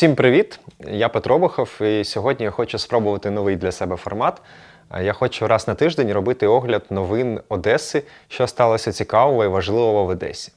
Всім привіт! Я Петро Бухов, і сьогодні я хочу спробувати новий для себе формат. Е, Я хочу раз на тиждень робити огляд новин Одеси, що сталося цікавого і важливого в Одесі.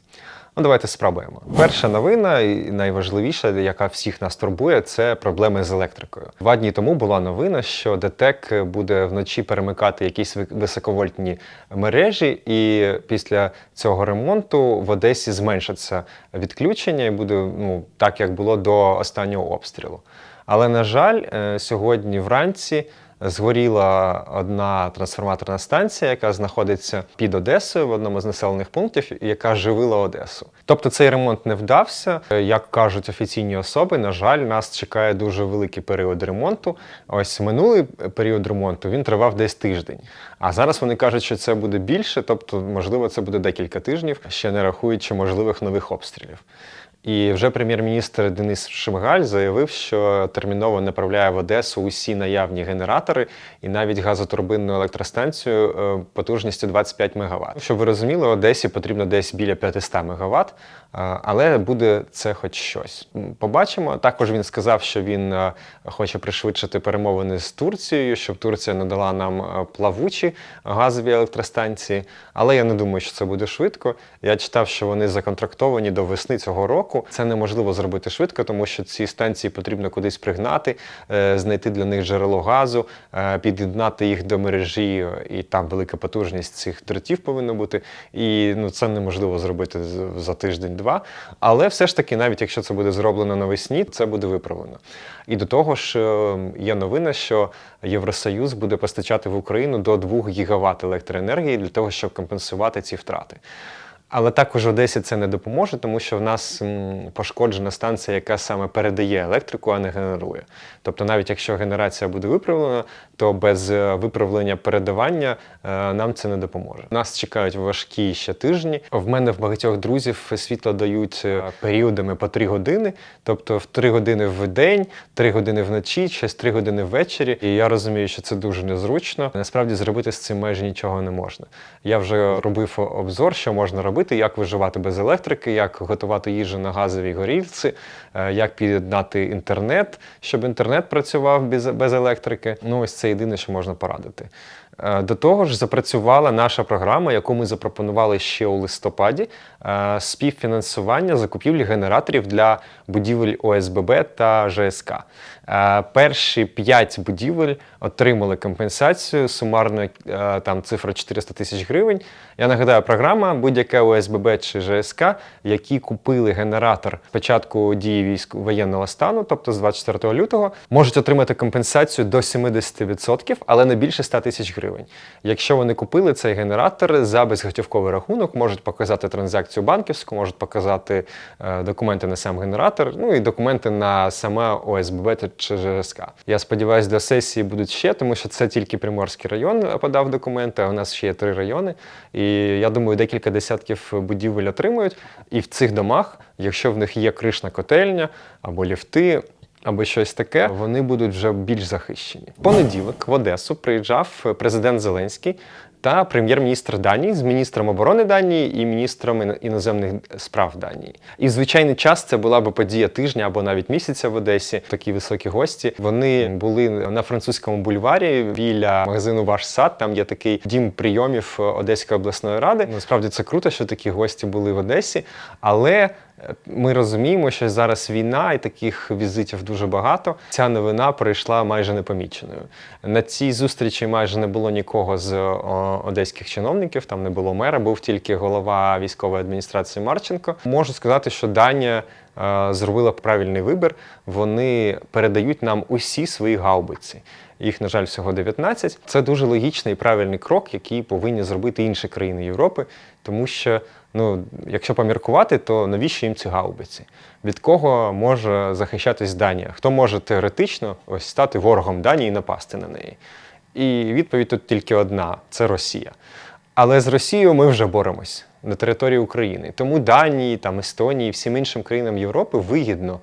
Ну, давайте спробуємо. Перша новина, і найважливіша, яка всіх нас турбує, це проблеми з електрикою. Два дні тому була новина, що ДТЕК буде вночі перемикати якісь високовольтні мережі, і після цього ремонту в Одесі зменшаться відключення і буде ну, так, як було до останнього обстрілу. Але, на жаль, е, сьогодні вранці згоріла одна трансформаторна станція, яка знаходиться під Одесою в одному з населених пунктів, яка живила Одесу. Тобто цей ремонт не вдався. Як кажуть офіційні особи, на жаль, нас чекає дуже великий період ремонту. Ось минулий період ремонту він тривав десь тиждень. А зараз вони кажуть, що це буде більше, тобто, можливо, це буде декілька тижнів, ще не рахуючи можливих нових обстрілів. І вже прем'єр-міністр Денис Шмигаль заявив, що терміново направляє в Одесу усі наявні генератори і навіть газотурбинну електростанцію е, потужністю 25 МВт. Щоб ви розуміли, Одесі потрібно десь біля 500 МВт, але буде це хоч щось. Побачимо. Також він сказав, що він е, хоче пришвидшити перемовини з Турцією, щоб Турція надала нам е, плавучі газові електростанції. Але я не думаю, що це буде швидко. Я читав, що вони законтрактовані до весни цього року. Це неможливо зробити швидко, тому що ці станції потрібно кудись пригнати, е, знайти для них джерело газу, під'єднати їх до мережі, і там велика потужність цих дротів повинна бути. І ну це неможливо зробити за тиждень 2. Але все ж таки, навіть якщо це буде зроблено навесні, це буде виправлено. І до того ж, ем, є новина, що Євросоюз буде постачати в Україну до 2 ГВт електроенергії для того, щоб компенсувати ці втрати. Але також в Одесі це не допоможе, тому що в нас пошкоджена станція, яка саме передає електрику, а не генерує. Тобто, навіть якщо генерація буде виправлена, то без е, виправлення передавання е, нам це не допоможе. Нас чекають важкі ще тижні. В мене в багатьох друзів світло дають е, періодами по 3 години, тобто в 3 години в день, 3 години вночі, через 3 години ввечері. І я розумію, що це дуже незручно. Насправді зробити з цим майже нічого не можна. Я вже робив обзор, що можна робити, як виживати без електрики, як готувати їжу на газовій горілці, е, як під'єднати інтернет, щоб інтернет працював без електрики. Ну, ось це єдине, що можна порадити. Е, До того ж, запрацювала наша програма, яку ми запропонували ще у листопаді: е, співфінансування закупівлі генераторів для будівель ОСББ та ЖСК. Е, Перші п'ять будівель отримали компенсацію сумарно там цифра 400 тисяч гривень. Я нагадаю, програма будь-яке ОСББ чи ЖСК, які купили генератор спочатку дії військ воєнного стану, тобто з 24 лютого, можуть отримати компенсацію до 70%, але не більше 100 тисяч гривень. Якщо вони купили цей генератор за безготівковий рахунок, можуть показати транзакцію банківську, можуть показати е, документи на сам генератор, ну і документи на саме ОСББ чи ЖСК. Я сподіваюся, до сесії будуть ще, тому що це тільки Приморський район подав документи, а у нас ще є три райони. І я думаю, декілька десятків будівель отримують. І в цих домах, якщо в них є кришна котельня або ліфти, або щось таке, вони будуть вже більш захищені. Понеділок в Одесу приїжджав президент Зеленський та прем'єр-міністр Данії з міністром оборони Данії і міністром іноземних справ Данії. І в звичайний час це була б подія тижня або навіть місяця в Одесі. Такі високі гості. Вони були на французькому бульварі біля магазину Ваш сад. Там є такий дім прийомів Одеської обласної ради. Насправді це круто, що такі гості були в Одесі, але Е, Ми розуміємо, що зараз війна і таких візитів дуже багато. Ця новина пройшла майже непоміченою. На цій зустрічі майже не було нікого з одеських чиновників, там не було мера, був тільки голова військової адміністрації Марченко. Можу сказати, що Данія е, зробила правильний вибір. Вони передають нам усі свої гаубиці. Їх, на жаль, всього 19. Це дуже логічний і правильний крок, який повинні зробити інші країни Європи, тому що, ну, якщо поміркувати, то навіщо їм ці гаубиці? Від кого може захищатись Данія? Хто може теоретично ось стати ворогом Данії і напасти на неї? І відповідь тут тільки одна: це Росія. Але з Росією ми вже боремось на території України. Тому Данії, там, Естонії, всім іншим країнам Європи вигідно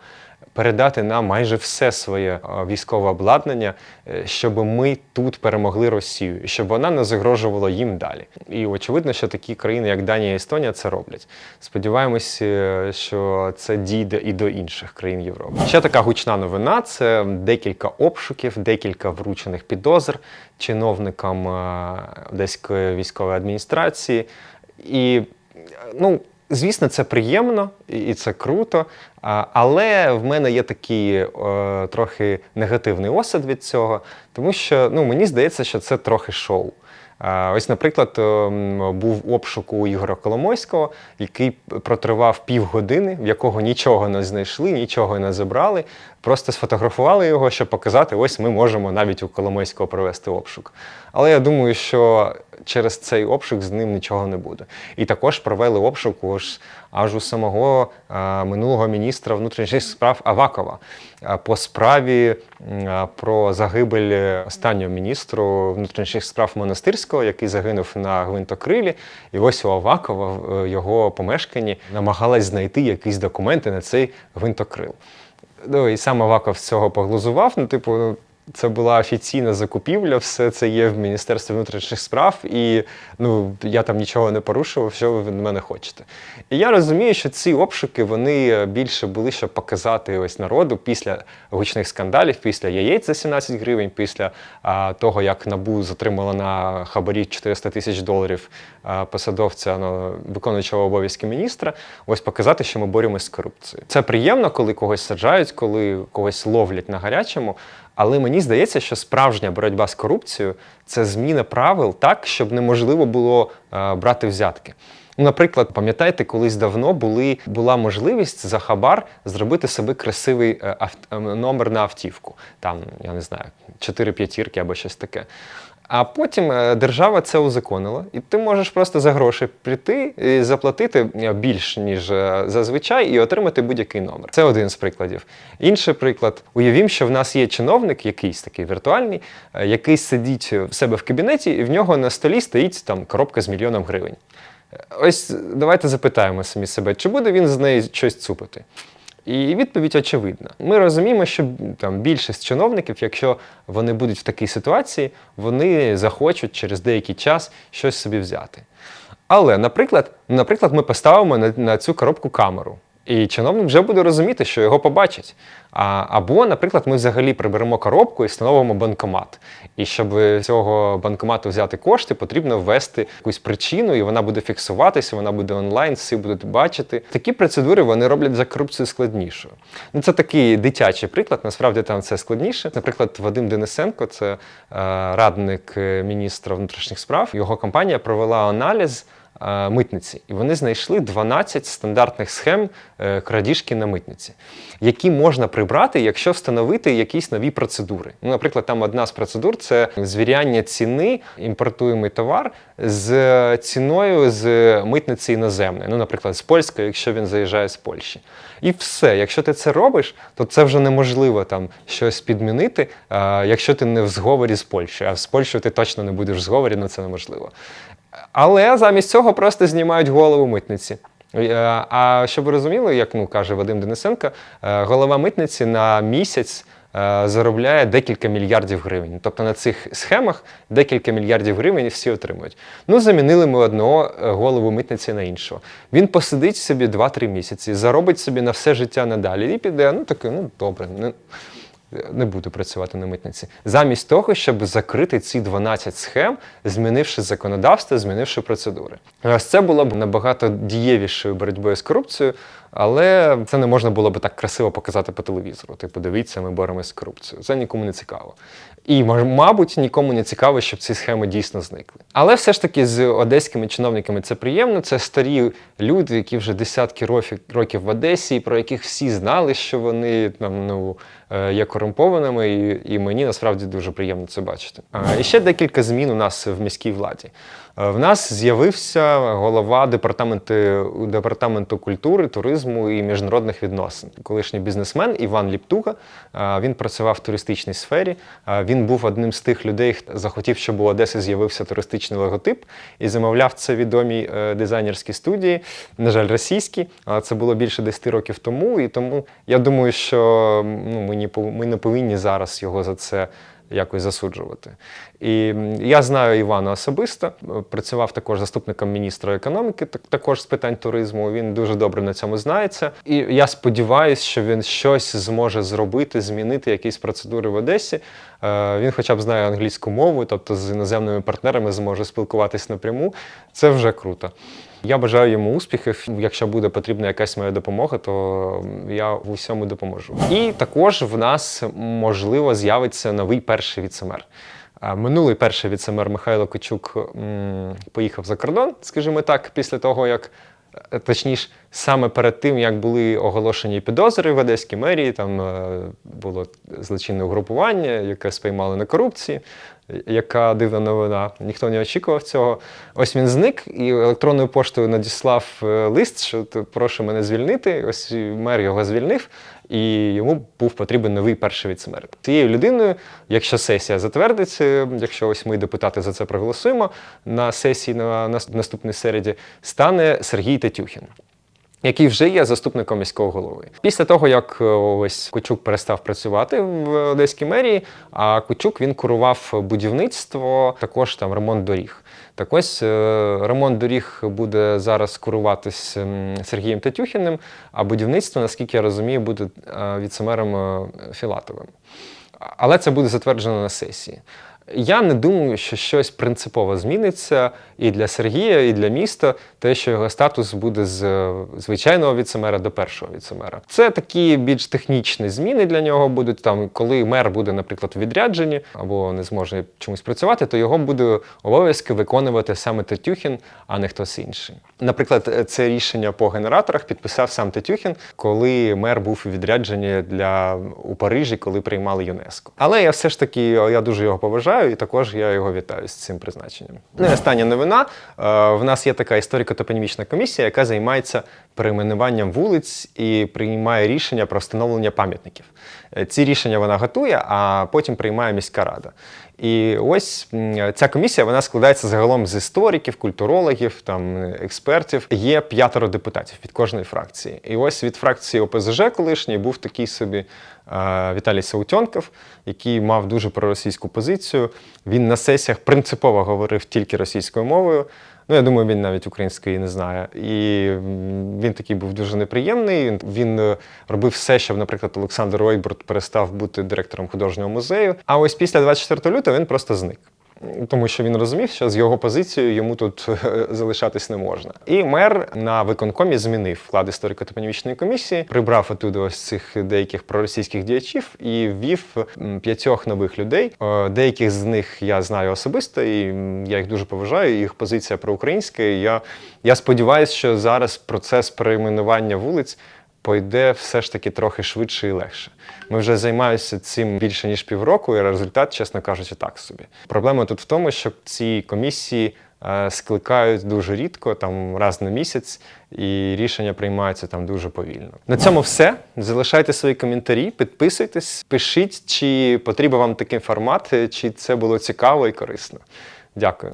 передати нам майже все своє військове обладнання, е, щоб ми тут перемогли Росію, щоб вона не загрожувала їм далі. І очевидно, що такі країни, як Данія і Естонія, це роблять. Сподіваємось, е, що це дійде і до інших країн Європи. Ще така гучна новина: це декілька обшуків, декілька вручених підозр чиновникам е, Одеської військової адміністрації. І ну, звісно, це приємно і це круто. Але в мене є такий е, трохи негативний осад від цього, тому що ну, мені здається, що це трохи шоу. Ось, наприклад, ем, був обшук у Ігоря Коломойського, який протривав півгодини, в якого нічого не знайшли, нічого не забрали. Просто сфотографували його, щоб показати, ось ми можемо навіть у Коломойського провести обшук. Але я думаю, що через цей обшук з ним нічого не буде. І також провели обшук аж, аж у самого а, минулого міністра внутрішніх справ Авакова а, по справі а, про загибель останнього міністру внутрішніх справ монастирського, який загинув на гвинтокрилі. І ось у Авакова в його помешканні намагалась знайти якісь документи на цей гвинтокрил. Ну і саме Ваков з цього поглузував. Ну, типу, це була офіційна закупівля, все це є в Міністерстві внутрішніх справ, і ну я там нічого не порушував, що ви від мене хочете. І я розумію, що ці обшуки вони більше були, щоб показати ось народу після гучних скандалів, після яєць за 17 гривень, після а, того, як набу затримала на хабарі 400 тисяч доларів а, посадовця ну, виконуючого обов'язки міністра. Ось показати, що ми боремось з корупцією. Це приємно, коли когось саджають, коли когось ловлять на гарячому. Але мені здається, що справжня боротьба з корупцією це зміна правил так, щоб неможливо було е, брати взятки. Ну, Наприклад, пам'ятаєте, колись давно були, була можливість за хабар зробити собі красивий е, е, номер на автівку. Там, я не знаю, 4 п'ятірки або щось таке. А потім е, держава це узаконила, і ти можеш просто за гроші прийти і заплатити е, більш ніж е, зазвичай, і отримати будь-який номер. Це один з прикладів. Інший приклад: уявім, що в нас є чиновник, якийсь такий віртуальний, який сидить в себе в кабінеті, і в нього на столі стоїть там коробка з мільйоном гривень. Ось давайте запитаємо самі себе, чи буде він з неї щось цупити. І відповідь очевидна. Ми розуміємо, що там більшість чиновників, якщо вони будуть в такій ситуації, вони захочуть через деякий час щось собі взяти. Але, наприклад, наприклад, ми поставимо на, на цю коробку камеру. І чиновник вже буде розуміти, що його побачать. А, або, наприклад, ми взагалі приберемо коробку і встановимо банкомат. І щоб цього банкомату взяти кошти, потрібно ввести якусь причину, і вона буде фіксуватися, вона буде онлайн, всі будуть бачити. Такі процедури вони роблять за корупцію складнішою. Ну, це такий дитячий приклад. Насправді там це складніше. Наприклад, Вадим Денисенко, це е, радник міністра внутрішніх справ. Його компанія провела аналіз митниці, і вони знайшли 12 стандартних схем е, крадіжки на митниці, які можна прибрати, якщо встановити якісь нові процедури. Ну, наприклад, там одна з процедур це звіряння ціни імпортуємий товар з ціною з митниці іноземної. Ну, наприклад, з польської, якщо він заїжджає з Польщі. І все, якщо ти це робиш, то це вже неможливо там щось підмінити, е, якщо ти не в зговорі з Польщею. А з Польщею ти точно не будеш в зговорі, ну це неможливо. Але замість цього просто знімають голову митниці. Е, А щоб ви розуміли, як ну, каже Вадим Денисенко, е, голова митниці на місяць е, заробляє декілька мільярдів гривень. Тобто на цих схемах декілька мільярдів гривень всі отримують. Ну, замінили ми одного голову митниці на іншого. Він посидить собі 2-3 місяці, заробить собі на все життя надалі і піде. Ну такий, ну добре. Не, буду працювати на митниці. Замість того, щоб закрити ці 12 схем, змінивши законодавство, змінивши процедури. Ось це було б набагато дієвішою боротьбою з корупцією, але це не можна було б так красиво показати по телевізору. Типу, дивіться, ми боремося з корупцією. Це нікому не цікаво. І, мабуть, нікому не цікаво, щоб ці схеми дійсно зникли. Але все ж таки з одеськими чиновниками це приємно. Це старі люди, які вже десятки років, років в Одесі, і про яких всі знали, що вони там ну е, є корумпованими, і, і мені насправді дуже приємно це бачити. А, І ще декілька змін у нас в міській владі. Е, В нас з'явився голова департаменту, департаменту культури, туризму туризму і міжнародних відносин. Колишній бізнесмен Іван Ліптуга. е, Він працював в туристичній сфері. Е, Він був одним з тих людей, хто захотів, щоб у Одеси з'явився туристичний логотип і замовляв це відомі е, дизайнерські студії. На жаль, російські, але це було більше 10 років тому. І тому я думаю, що ну, ми, не повинні зараз його за це якось засуджувати. І я знаю Івана особисто, е, працював також заступником міністра економіки, так- також з питань туризму. Він дуже добре на цьому знається. І я сподіваюся, що він щось зможе зробити, змінити якісь процедури в Одесі. Е, Він хоча б знає англійську мову, тобто з іноземними партнерами зможе спілкуватись напряму. Це вже круто. Я бажаю йому успіхів. Якщо буде потрібна якась моя допомога, то я в усьому допоможу. І також в нас можливо з'явиться новий перший віцемер. Минулий перший віцемер Михайло Кочук поїхав за кордон, скажімо так, після того, як е, точніше, саме перед тим, як були оголошені підозри в Одеській мерії, там е, було злочинне угрупування, яке спіймали на корупції. Яка дивна новина, ніхто не очікував цього. Ось він зник і електронною поштою надіслав е, лист, що прошу мене звільнити. Ось мер його звільнив, і йому був потрібен новий перший віцемер. Цією людиною, якщо сесія затвердиться, якщо ось ми, депутати, за це проголосуємо на сесії на наступній середі, стане Сергій Тетюхін який вже є заступником міського голови. Після того, як е, ось Кучук перестав працювати в Одеській мерії, а Кучук він курував будівництво, також там ремонт доріг. Так ось е, ремонт доріг буде зараз куруватись Сергієм Тетюхіним, а будівництво, наскільки я розумію, буде е, віцемером Філатовим. Але це буде затверджено на сесії. Я не думаю, що щось принципово зміниться і для Сергія, і для міста, те, що його статус буде з е, звичайного віцемера до першого віцемера. Це такі більш технічні зміни для нього будуть. Там, коли мер буде, наприклад, у відрядженні або не зможе чомусь працювати, то його буде обов'язки виконувати саме Тетюхін, а не хтось інший. Наприклад, це рішення по генераторах підписав сам Тетюхін, коли мер був у відрядженні для у Парижі, коли приймали ЮНЕСКО. Але я все ж таки я дуже його поважаю, і також я його вітаю з цим призначенням. Ну і остання новина. Е, В нас є така історико-топонімічна комісія, яка займається перейменуванням вулиць і приймає рішення про встановлення пам'ятників. Е, Ці рішення вона готує, а потім приймає міська рада. І ось ця комісія вона складається загалом з істориків, культурологів, там експертів. Є п'ятеро депутатів від кожної фракції. І ось від фракції ОПЗЖ колишній був такий собі Віталій Саутьонков, який мав дуже проросійську позицію. Він на сесіях принципово говорив тільки російською мовою. Ну, я думаю, він навіть української не знає. І він такий був дуже неприємний. Він, е, робив все, щоб, наприклад, Олександр Ойбурт перестав бути директором художнього музею. А ось після 24 лютого він просто зник. Тому що він розумів, що з його позицією йому тут е, залишатись не можна. І мер на виконкомі змінив вклад історико-топонімічної комісії, прибрав оттуда ось цих деяких проросійських діячів і ввів п'ятьох нових людей. Е, Деяких з них я знаю особисто, і я їх дуже поважаю. Їх позиція проукраїнська. І я, я сподіваюся, що зараз процес перейменування вулиць пойде все ж таки трохи швидше і легше. Ми вже займаємося цим більше ніж півроку, і результат, чесно кажучи, так собі. Проблема тут в тому, що ці комісії е, скликають дуже рідко, там раз на місяць, і рішення приймаються там дуже повільно. На цьому все. Залишайте свої коментарі, підписуйтесь, пишіть, чи потрібен вам такий формат, чи це було цікаво і корисно. Дякую.